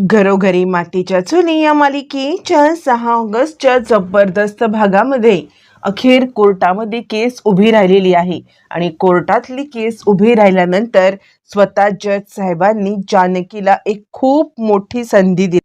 घरोघरी मातीच्या चुली या मालिकेच्या सहा ऑगस्टच्या जबरदस्त भागामध्ये अखेर कोर्टामध्ये केस उभी राहिलेली आहे. आणि कोर्टातली केस उभी राहिल्यानंतर स्वतः जज साहेबांनी जानकीला एक खूप मोठी संधी दिली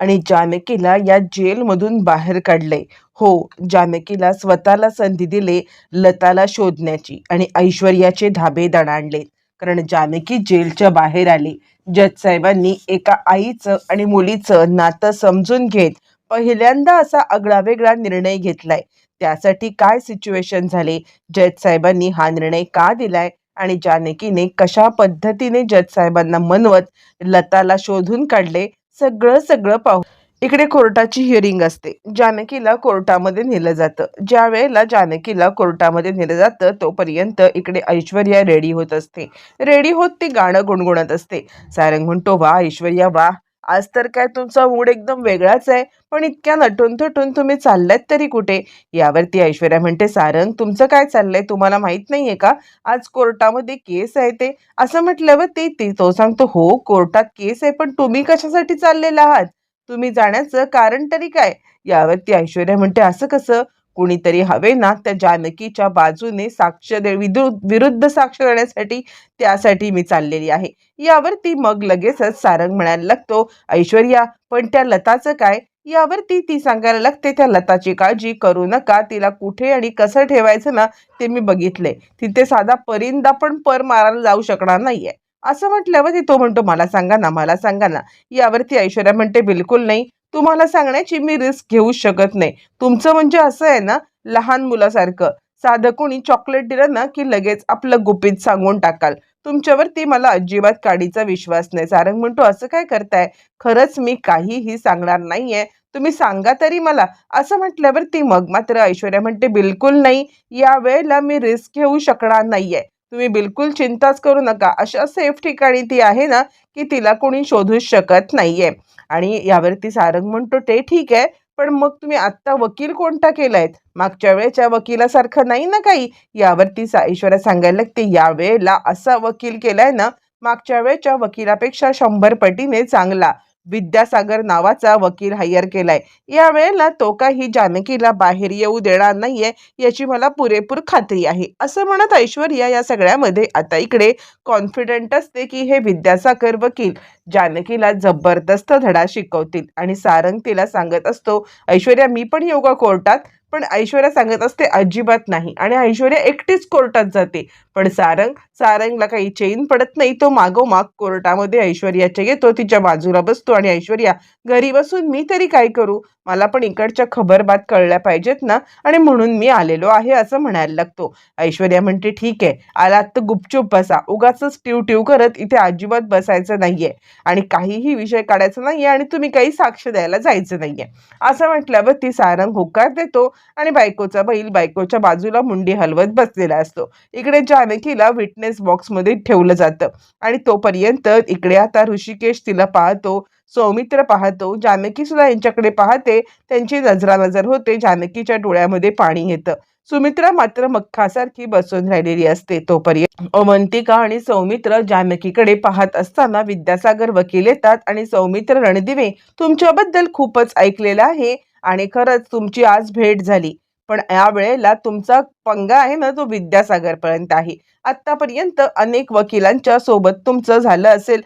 आणि जानकीला या जेलमधून बाहेर काढले. हो जानकीला स्वतःला संधी दिले लताला शोधण्याची आणि ऐश्वर्याचे धाबे दणाणले. कारण जानकी जेलच्या बाहेर आली. जज साहेबांनी एका आईचं आणि मुलीचं नातं समजून घेत पहिल्यांदा असा आगळावेगळा निर्णय घेतलाय. त्यासाठी काय सिच्युएशन झाले? जज साहेबांनी हा निर्णय का दिलाय? आणि जानकीने कशा पद्धतीने जज साहेबांना मनवत लताला शोधून काढले? सगळं सगळं पाहू. इकडे कोर्टाची हिअरिंग असते. जानकीला कोर्टामध्ये नेलं जातं. ज्या वेळेला जानकीला कोर्टामध्ये नेलं जातं तोपर्यंत इकडे ऐश्वर्या रेडी होत असते. रेडी होत ती गाणं गुणगुणत असते. सारंग म्हणतो वा ऐश्वर्या वा. आज तर काय तुमचा मूड एकदम वेगळाच आहे. पण इतक्या नटून थटून तुम्ही चालल्यात तरी कुठे? यावरती ऐश्वर्या म्हणते सारंग तुमचं काय चाललंय? तुम्हाला माहीत नाही आहे का? आज कोर्टामध्ये केस आहे ते. असं म्हटल्यावर ते ती तो सांगतो हो कोर्टात केस आहे पण तुम्ही कशासाठी चाललेला आहात? तुम्ही जाण्याचं कारण तरी काय? यावरती ऐश्वर्या म्हणते असं कसं? कुणीतरी हवे ना त्या जानकीच्या बाजूने साक्ष दे विदु- विरुद्ध साक्ष देण्यासाठी त्यासाठी मी चाललेली आहे. यावरती मग लगेचच सारंग म्हणायला लागतो ऐश्वर्या पण त्या लताचं काय? यावरती ती सांगायला लागते त्या लताची काळजी करू नका तिला कुठे आणि कसं ठेवायचं ना ते मी बघितले तिथे साधा परिंदा पण पर मारायला जाऊ शकणार नाहीये. असं म्हटल्यावर तो म्हणतो मला सांगा ना मला सांगा ना. यावरती ऐश्वर्या म्हणते बिलकुल नाही. तुम्हाला सांगण्याची मी रिस्क घेऊ शकत नाही. तुमचं म्हणजे असं आहे ना लहान मुलासारखं. साधं कोणी चॉकलेट दिलं ना की लगेच आपलं गुपित सांगून टाकाल. तुमच्यावरती मला अजिबात काडीचा विश्वास नाही. सारंग म्हणतो असं काय करताय? खरंच मी काहीही सांगणार नाहीये. तुम्ही सांगा तरी मला. असं म्हटल्यावर ती मग मात्र ऐश्वर्या म्हणते बिलकुल नाही. या वेळेला मी रिस्क घेऊ शकणार नाहीये. तुम्ही बिलकुल चिंताच करू नका. अशा सेफ ठिकाणी ती आहे ना की तिला कोणी शोधूच शकत नाहीये. आणि यावरती सारंग म्हणतो ते ठीक आहे पण मग तुम्ही आत्ता वकील कोणता केलायत? मागच्या वेळेच्या वकिलासारखं नाही ना काही? यावरती सा ईश्वरा सांगायला लागते यावेळेला असा वकील केलाय ना मागच्या वेळेच्या वकिलापेक्षा शंभर पटीने चांगला. विद्यासागर नावाचा वकील हायर केलाय. या वेळेला तो काही जानकीला बाहेर येऊ देणार नाहीये याची मला पुरेपूर खात्री आहे. असं म्हणत ऐश्वर्या या सगळ्यामध्ये आता इकडे कॉन्फिडंट असते की हे विद्यासागर वकील जानकीला जबरदस्त धडा शिकवतील. आणि सारंग तिला सांगत असतो ऐश्वर्या मी पण योगा कोर्टात पण ऐश्वर्या सांगत असते अजिबात नाही. आणि ऐश्वर्या एकटीच कोर्टात जाते. पण सारंग सारंगला काही चेन पडत नाही. तो मागोमाग कोर्टामध्ये ऐश्वर्याच्या येतो तिच्या बाजूला बसतो आणि ऐश्वर्या घरी बसून मी तरी काय करू? मला पण इकडच्या खबरबात कळल्या पाहिजेत ना? आणि म्हणून मी आलेलो आहे असं म्हणायला लागतो. ऐश्वर्या म्हणते ठीक आहे आलात तर गुपचूप बसा. उगाच ट्यू ट्यू करत इथे अजिबात बसायचं नाहीये. आणि काहीही विषय काढायचा नाहीये आणि तुम्ही काही साक्ष द्यायला जायचं नाहीये. असं म्हटल्यावर ती सारंग होकार देतो. आणि बायकोचा बैल बायकोच्या बाजूला मुंडी हलवत बसलेला असतो. इकडे जानकीला विटनेस बॉक्समध्ये ठेवलं जातं. आणि तोपर्यंत इकडे आता ऋषिकेश तिला पाहतो सौमित्र पाहतो जानकी सुद्धा यांच्याकडे पाहते त्यांची नजरानजर होते जानकीच्या डोळ्यामध्ये पाणी येतं. सुमित्रा मात्र मख्खासारखी बसून राहिलेली असते. तोपर्यंत ओमंतिका आणि सौमित्र जानकीकडे पाहत असताना विद्यासागर वकील येतात आणि सौमित्र रणदिवे तुमच्याबद्दल खूपच ऐकलेलं आहे. आणि खरंच तुमची आज भेट झाली. पण या वेळेला तुमचा पंगा आहे ना तो विद्यासागरपर्यंत आहे. आतापर्यंत अनेक वकिलांच्या सोबत तुमचं झालं असेल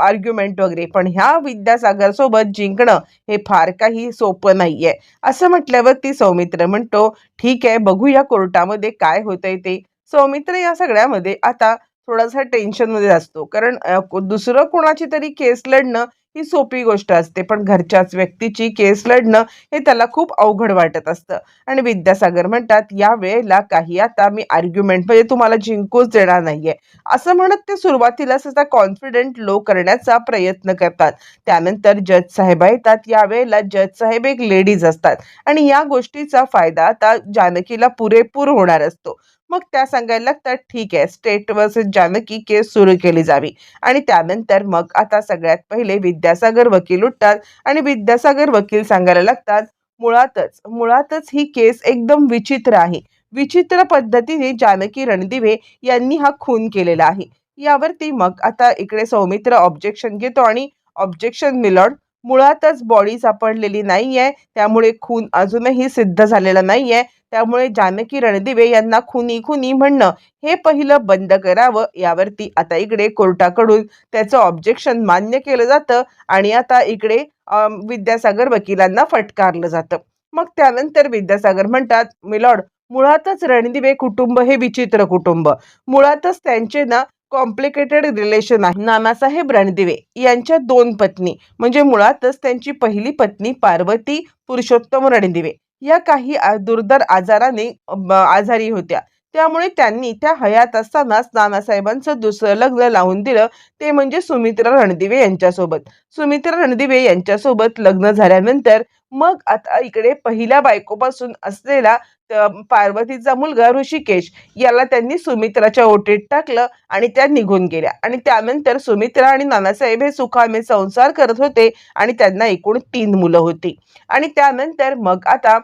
आर्ग्युमेंट वगैरे पण ह्या विद्यासागर सोबत जिंकणं हे फार काही सोपं नाहीये. असं म्हटल्यावर ती सौमित्र म्हणतो ठीक आहे बघूया कोर्टामध्ये काय होतंय ते. सौमित्र या सगळ्यामध्ये आता थोडासा टेन्शनमध्ये असतो. कारण दुसरं कोणाची तरी केस लढणं ही सोपी गोष्ट असते. पण घरच्याच व्यक्तीची केस लढणं हे त्याला खूप अवघड वाटत असतं. आणि विद्यासागर म्हणतात या वेळेला काही आता मी आर्ग्युमेंट म्हणजे तुम्हाला जिंकूच देणार नाहीये. असं म्हणत ते सुरुवातीला त्याचा कॉन्फिडेंट लो करण्याचा प्रयत्न करतात. त्यानंतर जज साहेब येतात. यावेळेला जज साहेब एक लेडीज असतात. आणि या गोष्टीचा फायदा आता जानकीला पुरेपूर होणार असतो. मग त्या सांगायला लागतात ठीक आहे स्टेट वर्सेस जानकी केस सुरू केली जावी. आणि त्यानंतर मग आता सगळ्यात पहिले विद्यासागर वकील उठतात आणि विद्यासागर वकील सांगायला लागतात मुळातच मुळातच ही केस एकदम विचित्र आहे. विचित्र पद्धतीने जानकी रणदिवे यांनी हा खून केलेला आहे. यावरती मग आता इकडे सौमित्र ऑब्जेक्शन घेतो आणि ऑब्जेक्शन मिलॉर्ड मुळातच बॉडी सापडलेली नाहीये त्यामुळे खून अजूनही सिद्ध झालेला नाहीये त्यामुळे जानकी रणदिवे यांना खुनी खुनी म्हणणं हे पहिलं बंद करावं यावरती आता इकडे कोर्टाकडून त्याचं ऑब्जेक्शन मान्य केलं जातं आणि आता इकडे विद्यासागर वकिलांना फटकारलं जातं. मग त्यानंतर विद्यासागर म्हणतात मिलॉर्ड मुळातच रणदिवे कुटुंब हे विचित्र कुटुंब. मुळातच त्यांचे ना कॉम्प्लिकेटेड रिलेशन आहे. नानासाहेब रणदिवे यांच्या दोन पत्नी म्हणजे मुळातच त्यांची पहिली पत्नी पार्वती पुरुषोत्तम रणदिवे. या काही दुर्धर आजाराने आजारी होत्या. त्यामुळे त्यांनी त्या हयात असतानाच नानासाहेबांचं दुसरं लग्न लावून दिलं. ते म्हणजे सुमित्रा रणदिवे यांच्यासोबत. सुमित्रा रणदिवे यांच्यासोबत लग्न झाल्यानंतर मग आता इकडे पहिल्या बायकोपासून असलेला पार्वतीचा मुलगा ऋषिकेश याला त्यांनी सुमित्राच्या ओटीत टाकलं आणि त्या निघून गेल्या. आणि त्यानंतर सुमित्रा आणि नानासाहेब हे सुखामे संसार करत होते आणि त्यांना एकूण तीन मुलं होती. आणि त्यानंतर मग आता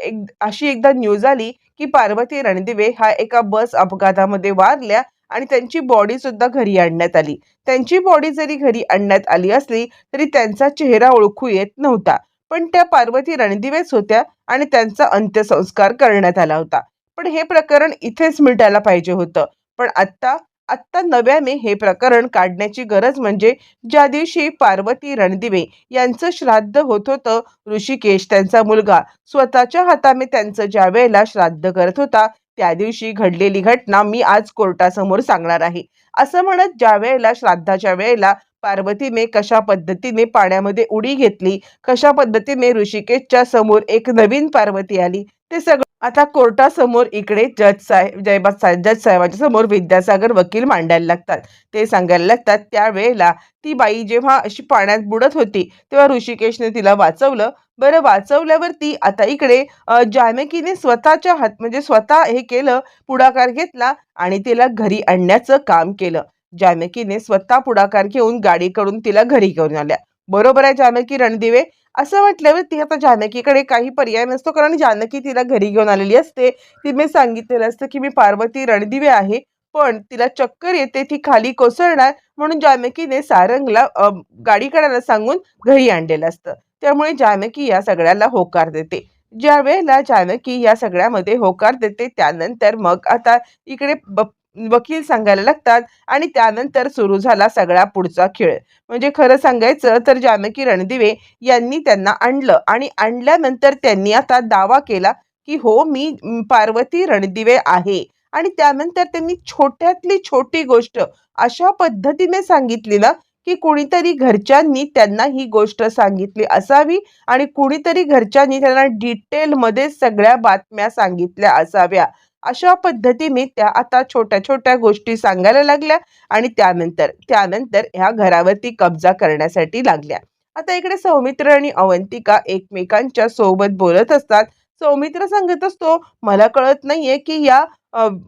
एक अशी एकदा न्यूज आली की पार्वती रणदिवे हा एका बस अपघातामध्ये वारल्या आणि त्यांची बॉडी सुद्धा घरी आणण्यात आली. त्यांची बॉडी जरी घरी आणण्यात आली असली तरी त्यांचा चेहरा ओळखू येत नव्हता. पण त्या पार्वती रणदिवेच होत्या आणि त्यांचा अंत्यसंस्कार करण्यात आला होता. पण हे प्रकरण इथेच मिटायला पाहिजे होतं. पण आत्ता आत्ता नव्याने हे प्रकरण काढण्याची गरज म्हणजे ज्या दिवशी पार्वती रणदिवे यांचं श्राद्ध होत होतं ऋषिकेश त्यांचा मुलगा स्वतःच्या हाताने त्यांचं ज्या वेळेला श्राद्ध करत होता त्या दिवशी घडलेली घटना मी आज कोर्टासमोर सांगणार आहे. असं म्हणत ज्या वेळेला श्राद्धाच्या वेळेला पार्वतीने कशा पद्धतीने पाण्यामध्ये उडी घेतली कशा पद्धतीने ऋषिकेशच्या समोर एक नवीन पार्वती आली ते सगळं आता कोर्टासमोर इकडे जज साहेब जयबा साहेब जज साहेबांच्या समोर विद्यासागर वकील मांडायला लागतात. ते सांगायला लागतात त्यावेळेला ती बाई जेव्हा अशी पाण्यात बुडत होती तेव्हा ऋषिकेशने तिला वाचवलं. बरं वाचवल्यावरती आता इकडे जानकीने स्वतःच्या हात म्हणजे स्वतः हे केलं पुढाकार घेतला आणि तिला घरी आणण्याचं काम केलं. जानकीने स्वतः पुढाकार घेऊन गाडीकडून तिला घरी घेऊन आल्या. बरोबर आहे जानकी रणदिवे? असं म्हटल्यावर ती आता जानकीकडे काही पर्याय नसतो कारण जानकी तिला घरी घेऊन आलेली असते. तिने सांगितलेलं असतं की मी पार्वती रणदिवे आहे पण तिला चक्कर येते ती खाली कोसळणार म्हणून जानकीने सारंगला अ, गाडी सांगून घरी आणलेलं असतं. त्यामुळे जानकी या सगळ्याला होकार देते. ज्या वेळेला जानकी या सगळ्यामध्ये होकार देते त्यानंतर मग आता इकडे ब- वकील सांगायला लागतात आणि त्यानंतर सुरू झाला सगळा पुढचा खेळ. म्हणजे खरं सांगायचं तर जानकी रणदिवे यांनी त्यांना आणलं आणि आणल्यानंतर त्यांनी आता दावा केला की हो मी पार्वती रणदिवे आहे. आणि त्यानंतर त्यांनी छोट्यातली छोटी गोष्ट अशा पद्धतीने सांगितली ना की कुणीतरी घरच्यांनी त्यांना ही गोष्ट सांगितली असावी आणि कुणीतरी घरच्यांनी त्यांना डिटेलमध्ये सगळ्या बातम्या सांगितल्या असाव्या. अशा पद्धतीने त्या आता छोट्या छोट्या गोष्टी सांगायला लागल्या आणि त्यानंतर त्यानंतर ह्या घरावरती कब्जा करण्यासाठी लागल्या. आता इकडे सौमित्र आणि अवंतिका एकमेकांच्या सोबत बोलत असतात. सौमित्र सांगत असतो मला कळत नाहीये की या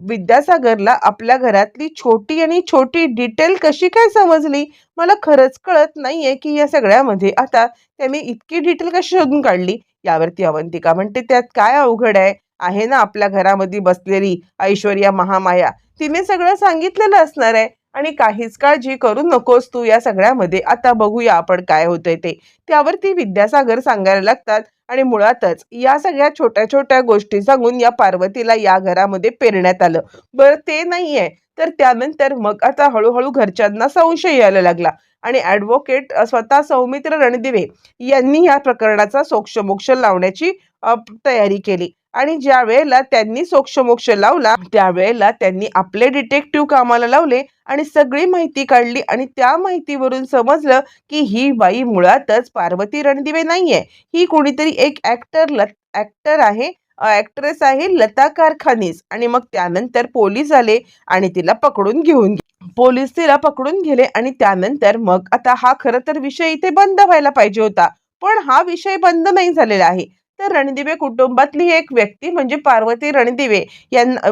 विद्यासागरला आपल्या घरातली छोटी आणि छोटी डिटेल कशी काय समजली? मला खरंच कळत नाहीये की या सगळ्यामध्ये आता त्याने इतकी डिटेल कशी शोधून काढली? यावरती अवंतिका म्हणते त्यात काय अवघड आहे? आहे ना आपल्या घरामध्ये बसलेली ऐश्वर्या महामाया. तिने सगळं सांगितलेलं असणार आहे. आणि काहीच काळजी करू नकोस तू या सगळ्यामध्ये. आता बघूया आपण काय होतंय ते. त्यावरती विद्यासागर सांगायला लागतात आणि मुळातच या सगळ्या छोट्या छोट्या गोष्टी सांगून या पार्वतीला या घरामध्ये पेरण्यात आलं. बरं ते नाहीये. तर त्यानंतर मग आता हळूहळू घरच्यांना संशय यायला लागला. आणि ॲडव्होकेट स्वतः सौमित्र रणदिवे यांनी या प्रकरणाचा सोक्षमोक्ष लावण्याची तयारी केली. आणि ज्या वेळेला त्यांनी सोक्षमोक्ष लावला त्यावेळेला त्यांनी आपले डिटेक्टिव्ह कामाला लावले आणि सगळी माहिती काढली आणि त्या माहितीवरून समजलं की ही बाई मुळातच पार्वती रणदिवे नाहीये. ही कोणीतरी एक ऍक्टर ऍक्टर आहे ऍक्ट्रेस आहे लता कारखानीस आणि मग त्यानंतर पोलीस आले आणि तिला पकडून घेऊन पोलीस तिला पकडून गेले आणि त्यानंतर मग आता हा खरं तर विषय इथे बंद व्हायला पाहिजे होता. पण हा विषय बंद नाही झालेला आहे. तर रणदिवे कुटुंबातली एक व्यक्ती म्हणजे पार्वती रणदिवे यांना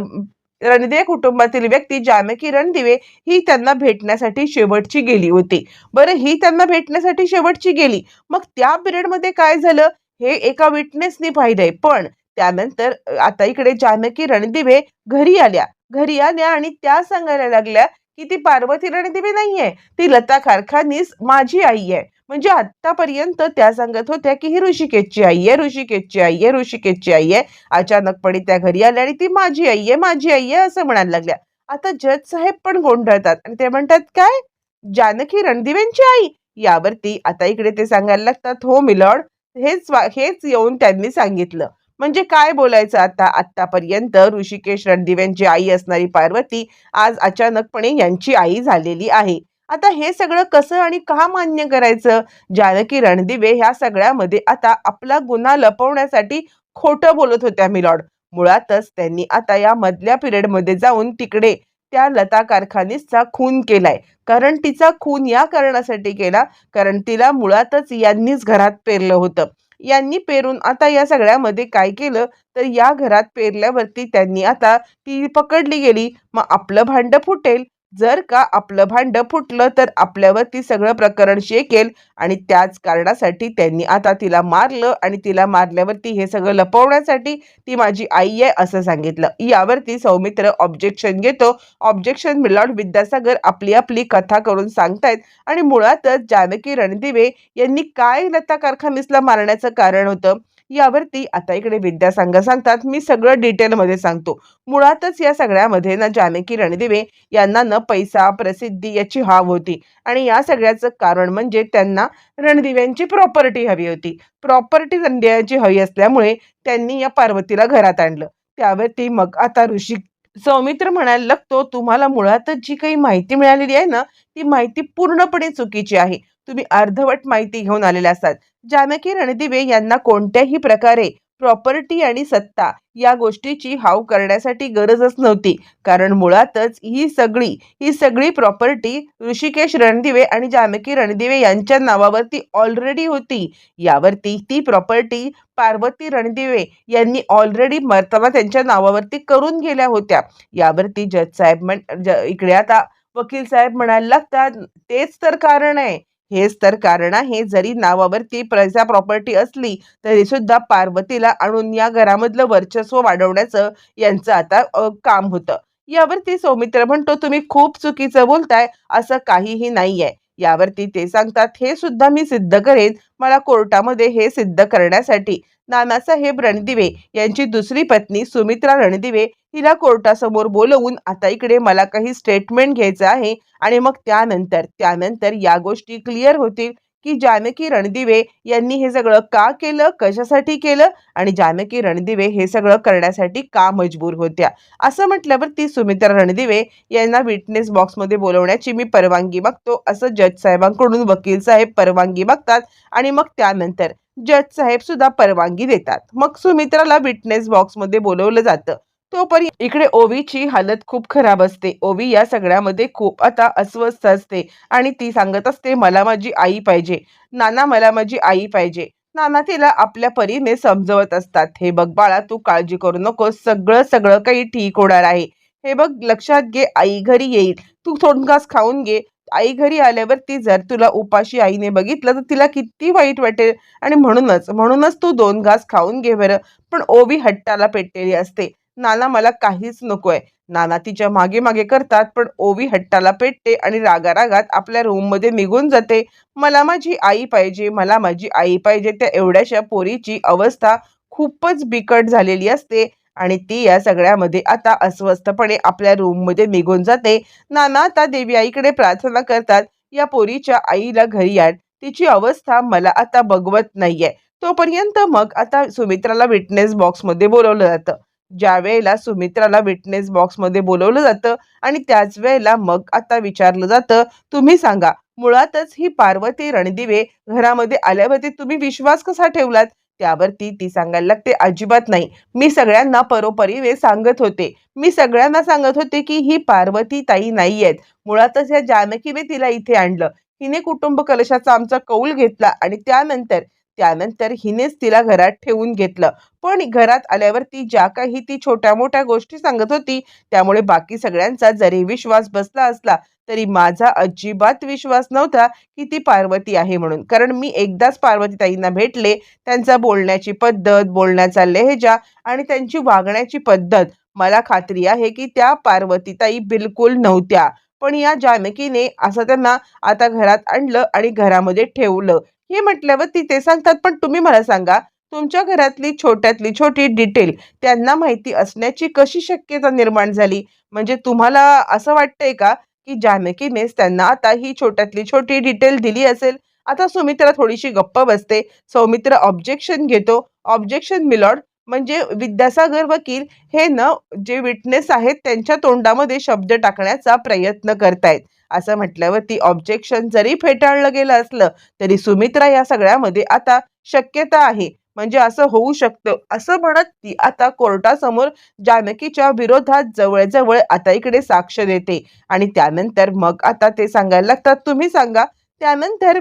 रणदिवे कुटुंबातील व्यक्ती जानकी रणदिवे ही त्यांना भेटण्यासाठी शेवटची गेली होती. बरं ही त्यांना भेटण्यासाठी शेवटची गेली. मग त्या पिरियडमध्ये काय झालं? हे एका विटनेसनी पाहिलंय. पण त्यानंतर आता इकडे जानकी रणदिवे घरी आल्या. घरी आल्या आणि त्या सांगायला लागल्या की ती पार्वती रणदिवे नाहीये. ती लता कारखानीस माझी आई आहे. म्हणजे आतापर्यंत त्या सांगत होत्या की ही ऋषिकेशची आई आहे ऋषिकेशची आई आहे ऋषिकेशची आई आहे. अचानकपणे त्या घरी आल्या आणि ती माझी आई आहे माझी आई आहे असं म्हणायला लागल्या. आता जज साहेब पण गोंधळतात आणि ते म्हणतात काय? जानकी रणदिवेंची आई? यावरती आता इकडे ते सांगायला लागतात हो मिलॉर्ड हेच वा- हेच येऊन त्यांनी सांगितलं. म्हणजे काय बोलायचं आता? आत्तापर्यंत ऋषिकेश रणदिवेंची आई असणारी पार्वती आज अचानकपणे यांची आई झालेली आहे. आता हे सगळं कसं आणि का मान्य करायचं? जानकी रणदिवे ह्या सगळ्यामध्ये आता आपला गुन्हा लपवण्यासाठी खोटं बोलत होत्या मिलॉर्ड मुळातच त्यांनी आता या मधल्या पिरियडमध्ये जाऊन तिकडे त्या लता कारखानीसचा खून केलाय. कारण तिचा खून या कारणासाठी केला कारण तिला मुळातच यांनीच घरात पेरलं होतं. यांनी पेरून आता या सगळ्यामध्ये काय केलं? तर या घरात पेरल्यावरती त्यांनी आता ती पकडली गेली. मग आपलं भांडं फुटेल. जर का आपलं भांडं फुटलं तर आपल्यावरती सगळं प्रकरण शेकेल आणि त्याच कारणासाठी त्यांनी आता तिला मारलं आणि तिला मारल्यावरती हे सगळं लपवण्यासाठी ती माझी आई आहे असं सांगितलं. यावरती सौमित्र ऑब्जेक्शन घेतो. ऑब्जेक्शन मिलॉर्ड विद्यासागर आपली आपली कथा करून सांगतायत आणि मुळातच जानकी रणदिवे यांनी काय लता कारखानीसला मारण्याचं कारण होतं? यावरती आता इकडे विद्यासागर सांगतात. मी सगळं डिटेलमध्ये सांगतो. मुळातच या सगळ्यामध्ये ना जानकी रणदिवे यांना न पैसा प्रसिद्धी याची हाव होती. आणि या सगळ्याचं कारण म्हणजे त्यांना रणदिव्यांची प्रॉपर्टी हवी होती. प्रॉपर्टी रणदिव्यांची हवी असल्यामुळे त्यांनी या पार्वतीला घरात आणलं. त्यावरती मग आता ऋषी सौमित्र म्हणायला लागतो तुम्हाला मुळातच जी काही माहिती मिळालेली आहे ना ती माहिती पूर्णपणे चुकीची आहे. तुम्ही अर्धवट माहिती घेऊन आलेले असतात. जानकी रणदिवे यांना कोणत्याही प्रकारे प्रॉपर्टी आणि सत्ता या गोष्टीची हाव करण्यासाठी गरजच नव्हती. कारण मुळातच ही सगळी ही सगळी प्रॉपर्टी ऋषिकेश रणदिवे आणि जानकी रणदिवे यांच्या नावावरती ऑलरेडी होती. यावरती ती प्रॉपर्टी पार्वती रणदिवे यांनी ऑलरेडी मर्तबा त्यांच्या नावावरती करून गेल्या होत्या. यावरती जज साहेब म्हण ज- इकडे आता वकील साहेब म्हणायला लागतात तेच तर कारण आहे. हेच तर कारण आहे. जरी नावावरती प्रजा प्रॉपर्टी असली तरी सुद्धा पार्वतीला आणून या घरामधलं वर्चस्व वाढवण्याचं यांचं आता काम होतं. यावरती सौमित्र म्हणतो तुम्ही खूप चुकीचं बोलताय असं काहीही नाहीये. यावरती ते सांगतात हे सुद्धा मी सिद्ध करेन. मला कोर्टामध्ये हे सिद्ध करण्यासाठी नानासाहेब रणदिवे यांची दुसरी पत्नी सुमित्रा रणदिवे हिला कोर्टासमोर बोलवून आता इकडे मला काही स्टेटमेंट घ्यायचं आहे. आणि मग त्यानंतर त्यानंतर या गोष्टी क्लिअर होतील की जानकी रणदिवे यांनी हे सगळं का केलं कशासाठी केलं आणि जानकी रणदिवे हे सगळं करण्यासाठी का मजबूर होत्या? असं म्हटल्यावर ती सुमित्रा रणदिवे यांना विटनेस बॉक्समध्ये बोलवण्याची मी परवानगी मागतो असं जज साहेबांकडून वकील साहेब परवानगी मागतात आणि मग त्यानंतर जज साहेब सुद्धा परवानगी देतात. मग सुमित्राला विटनेस बॉक्समध्ये बोलवलं जातं. तोपर्यंत इकडे ओवीची हालत खूप खराब असते. ओवी या सगळ्यामध्ये खूप आता अस्वस्थ असते आणि ती सांगत असते मला माझी आई पाहिजे. नाना मला माझी आई पाहिजे. नाना तिला आपल्या परीने समजवत असतात. हे बघ बाळा तू काळजी करू नकोस. सगळं सगळं काही ठीक होणार आहे. हे बघ लक्षात घे आई घरी येईल. तू थोडकास खाऊन घे. आई घरी आल्यावर ती जर तुला उपाशी आईने बघितलं तर तिला किती वाईट वाटेल. आणि म्हणूनच म्हणूनच तू दोन घास खाऊन घे बरं. पण ओवी हट्टाला पेटलेली असते. नाना मला काहीच नकोय. नाना तिच्यामागे मागे करतात पण ओवी हट्टाला पेटते आणि रागारागात आपल्या रूममध्ये निघून जाते. मला माझी आई पाहिजे मला माझी आई पाहिजे त्या एवढ्याशा पोरीची अवस्था खूपच बिकट झालेली असते आणि ती या सगळ्यामध्ये आता अस्वस्थपणे आपल्या रूममध्ये निघून जाते. नाना आता देवी आईकडे प्रार्थना करतात या पोरीच्या आईला घरी आण. तिची अवस्था मला आता बघवत नाहीये. तोपर्यंत मग आता सुमित्राला विटनेस बॉक्समध्ये बोलवलं जातं. ज्या वेळेला सुमित्राला विटनेस बॉक्समध्ये बोलवलं जातं आणि त्याच वेळेला मग आता विचारलं जातं तुम्ही सांगा मुळातच ही पार्वती रणदिवे घरामध्ये आल्यावरती तुम्ही विश्वास कसा ठेवलात? त्यावरती ती सांगायला लागते अजिबात नाही. मी सगळ्यांना परोपरीने सांगत होते. मी सगळ्यांना सांगत होते की ही पार्वती ताई नाही आहेत मुळातच या जानकीने तिला इथे आणलं. हिने कुटुंब कलशाचा आमचा कौल घेतला आणि त्यानंतर त्यानंतर हिनेच तिला घरात ठेवून घेतलं. पण घरात आल्यावरती ज्या काही ती छोट्या मोठ्या गोष्टी सांगत होती त्यामुळे बाकी सगळ्यांचा जरी विश्वास बसला असला तरी माझा अजिबात विश्वास नव्हता की ती पार्वती आहे म्हणून. कारण मी एकदाच पार्वती ताईंना भेटले त्यांचा बोलण्याची पद्धत बोलण्याचा लहेजा आणि त्यांची वागण्याची पद्धत. मला खात्री आहे की त्या पार्वतीताई बिलकुल नव्हत्या. पण या जानकीने असं त्यांना आता घरात आणलं आणि घरामध्ये ठेवलं. हे म्हटल्यावरती ते सांगतात पण तुम्ही मला सांगा तुमच्या घरातली छोट्यातली छोटी डिटेल त्यांना माहिती असण्याची कशी शक्यता निर्माण झाली? म्हणजे तुम्हाला असं वाटतंय का की जानकीनेच त्यांना आता ही छोट्यातली छोटी डिटेल दिली असेल? आता सुमित्रा थोडीशी गप्प बसते सौमित्र ऑब्जेक्शन घेतो. ऑब्जेक्शन मिलॉर्ड म्हणजे विद्यासागर वकील हे न जे विटनेस आहेत त्यांच्या तोंडामध्ये शब्द टाकण्याचा प्रयत्न करतायत. असं म्हटल्यावरती ऑब्जेक्शन जरी फेटाळलं गेलं असलं तरी सुमित्रा या सगळ्यामध्ये आता शक्यता आहे. म्हणजे असं होऊ शकतं. असं म्हणत ती आता कोर्टासमोर जानकीच्या विरोधात जवळजवळ आता इकडे साक्ष देते. आणि त्यानंतर मग आता ते सांगायला लागतात तुम्ही सांगा. त्यानंतर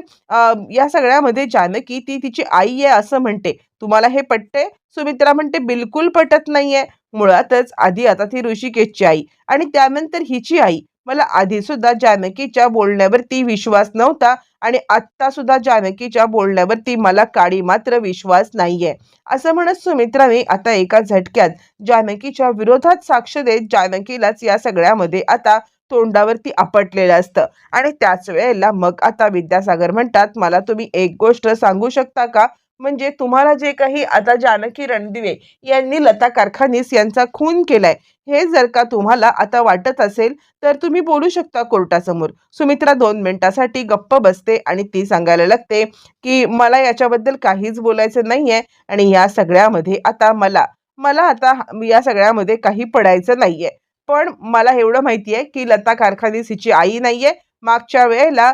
या सगळ्यामध्ये जानकी ती तिची आई आहे असं म्हणते. तुम्हाला हे पटते सुमित्रा म्हणते बिलकुल पटत नाहीये. मुळातच आधी आता ती ऋषिकेशची आई. आणि त्यानंतर हिची आई. मला आधी सुद्धा जानकीच्या बोलण्यावरती विश्वास नव्हता आणि आत्ता सुद्धा जानकीच्या बोलण्यावरती मला काडी मात्र विश्वास नाहीये. असं म्हणत सुमित्राने आता एका झटक्यात जानकीच्या विरोधात साक्ष देत जानकीलाच या सगळ्यामध्ये आता तोंडावरती आपटलेलं असतं. आणि त्याच वेळेला मग आता विद्यासागर म्हणतात मला तुम्ही एक गोष्ट सांगू शकता का? म्हणजे तुम्हाला जे काही आता जानकी रणदिवे यांनी लता कारखानीस यांचा खून केलाय हे जर का तुम्हाला आता वाटत असेल तर तुम्ही बोलू शकता कोर्टासमोर. सुमित्रा दोन मिनिटासाठी गप्प बसते आणि ती सांगायला लागते की मला याच्याबद्दल काहीच बोलायचं नाहीये आणि या सगळ्यामध्ये आता मला मला आता या सगळ्यामध्ये काही पडायचं नाहीये. पण मला एवढं माहिती आहे की लता कारखानीस हिची आई नाहीये मागच्या वेळेला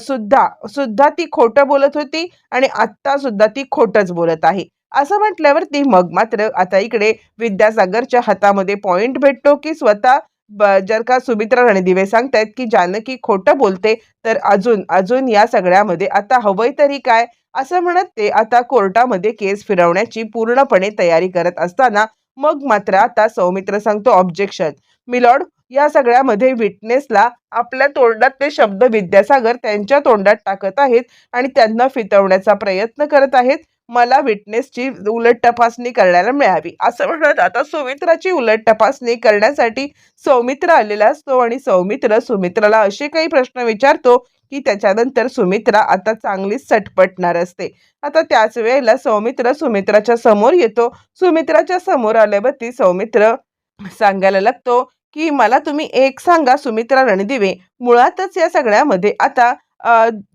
सुद्धा सुद्धा ती खोटं बोलत होती आणि आत्ता सुद्धा ती खोटंच बोलत आहे. असं म्हटल्यावरती मग मात्र आता इकडे विद्यासागरच्या हातामध्ये पॉइंट भेटतो की स्वतः ब- जर का सुमित्रा रणदिवे सांगतायत की जानकी खोटं बोलते तर अजून अजून या सगळ्यामध्ये आता हवंय तरी काय? असं म्हणत ते आता कोर्टामध्ये केस फिरवण्याची पूर्णपणे तयारी करत असताना मग मात्र आता सौमित्र सांगतो ऑब्जेक्शन मिलॉर्ड या सगळ्यामध्ये विटनेसला आपल्या तोंडात ते शब्द विद्यासागर त्यांच्या तोंडात टाकत आहेत आणि त्यांना फितवण्याचा प्रयत्न करत आहेत. मला विटनेसची उलट तपासणी करण्याला मिळावी. असं म्हणत आता सुमित्राची उलट तपासणी करण्यासाठी सौमित्र आलेला असतो आणि सौमित्र सुमित्राला असे काही प्रश्न विचारतो की त्याच्यानंतर सुमित्रा आता चांगलीच सटपटणार असते. आता त्याच वेळेला सौमित्र सुमित्राच्या समोर येतो. सुमित्राच्या समोर आल्यावरती सौमित्र सांगायला लागतो की मला तुम्ही एक सांगा सुमित्रा रणदिवे. मुळातच या सगळ्यामध्ये आता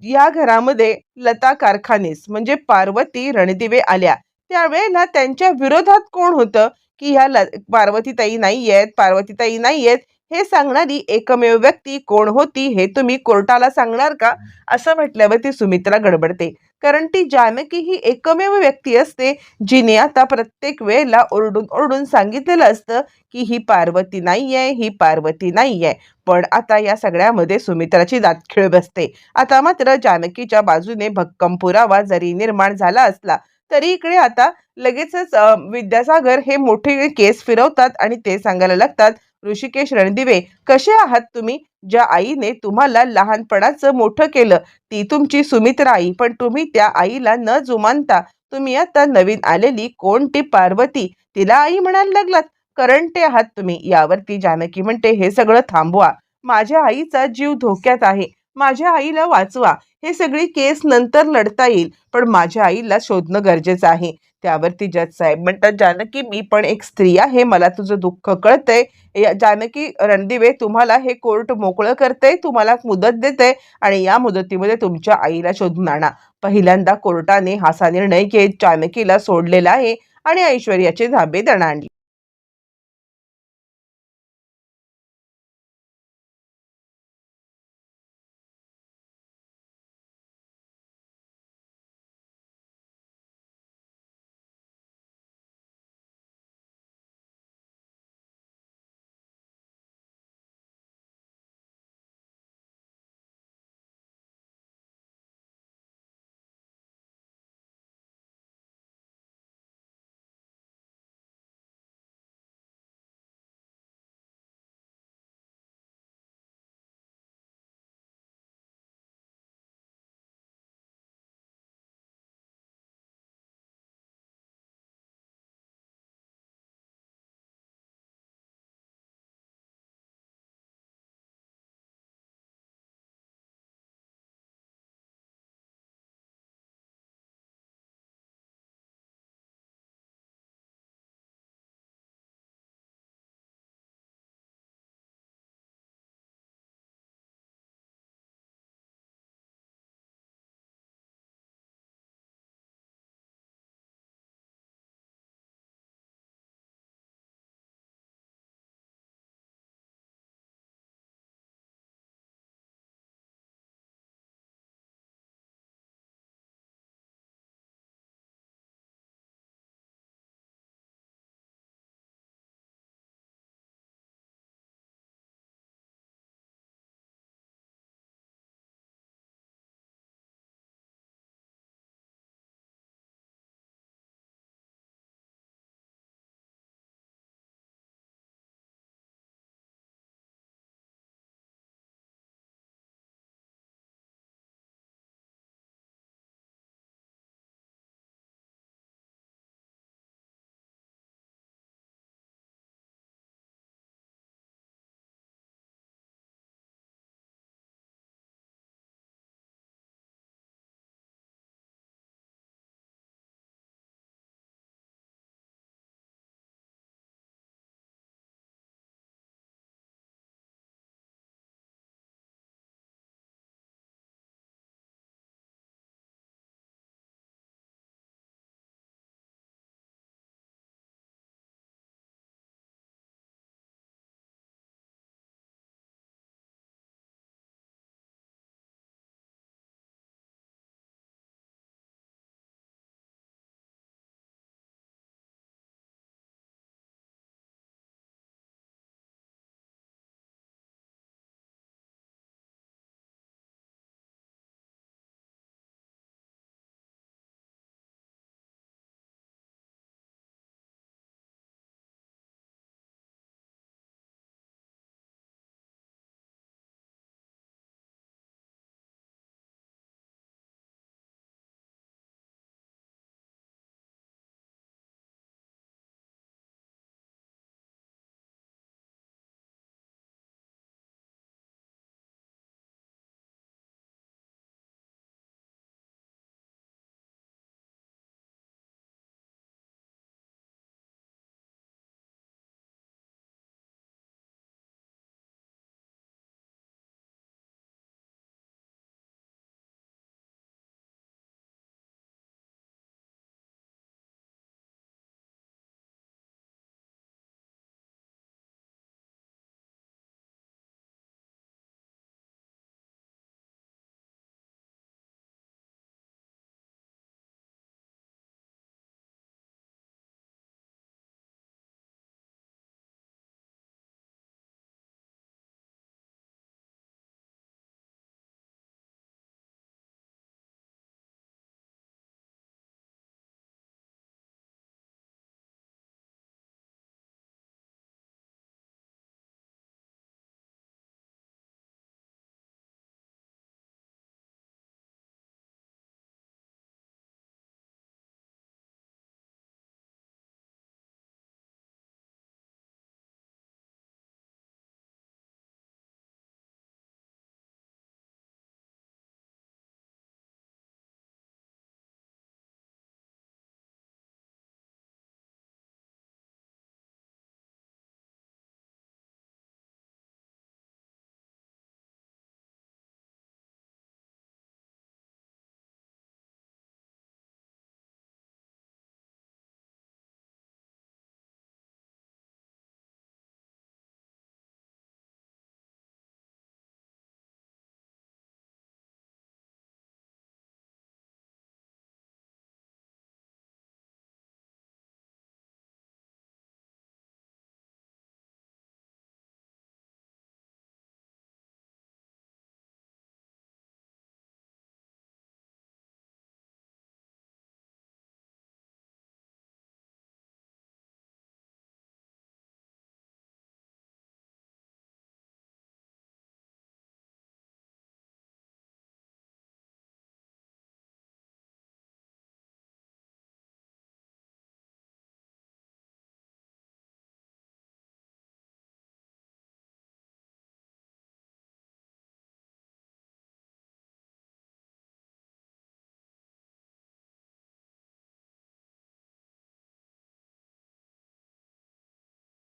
या घरामध्ये लता कारखानीस म्हणजे पार्वती रणदिवे आल्या. त्यावेळेला त्यांच्या विरोधात कोण होतं? की ह्या ल पार्वतीताई नाही आहेत पार्वतीताई नाही आहेत हे सांगणारी एकमेव व्यक्ती कोण होती हे तुम्ही कोर्टाला सांगणार का? असं म्हटल्यावरती सुमित्रा गडबडते. कारण ती जानकी ही एकमेव व्यक्ती असते जिने आता प्रत्येक वेळेला ओरडून ओरडून सांगितलेलं असतं की ही पार्वती नाही आहे ही पार्वती नाही आहे पण आता या सगळ्यामध्ये सुमित्राची दातखिळ बसते. आता मात्र जानकीच्या बाजूने भक्कम पुरावा जरी निर्माण झाला असला तरी इकडे आता लगेचच विद्यासागर हे मोठे केस फिरवतात आणि ते सांगायला लागतात ऋषिकेश रणदिवे कसे आहात तुम्ही? ज्या आईने तुम्हाला लहानपणाचं मोठं केलं ती तुमची सुमित्रा आई पण तुम्ही त्या आईला न जुमानता तुम्ही आता नवीन आलेली कोणती पार्वती? तिला आई म्हणायला लागलात. करंटे आहात तुम्ही? यावरती जानकी म्हणते हे सगळं थांबवा. माझ्या आईचा जीव धोक्यात आहे. माझ्या आईला वाचवा. हे सगळी केस नंतर लढता येईल. पण माझ्या आईला शोधणं गरजेचं आहे. त्यावरती जज साहेब म्हणतात जानकी मी पण एक स्त्री आहे मला तुझं दुःख कळतंय. या- जानकी रणदिवे तुम्हाला हे कोर्ट मोकळं करते तुम्हाला मुदत देते आणि या मुदतीमध्ये तुमच्या आईला शोधून आणा. पहिल्यांदा कोर्टाने हासा निर्णय घेत जानकीला सोडलेला आहे आणि ऐश्वर्याची धाबे दणाणली.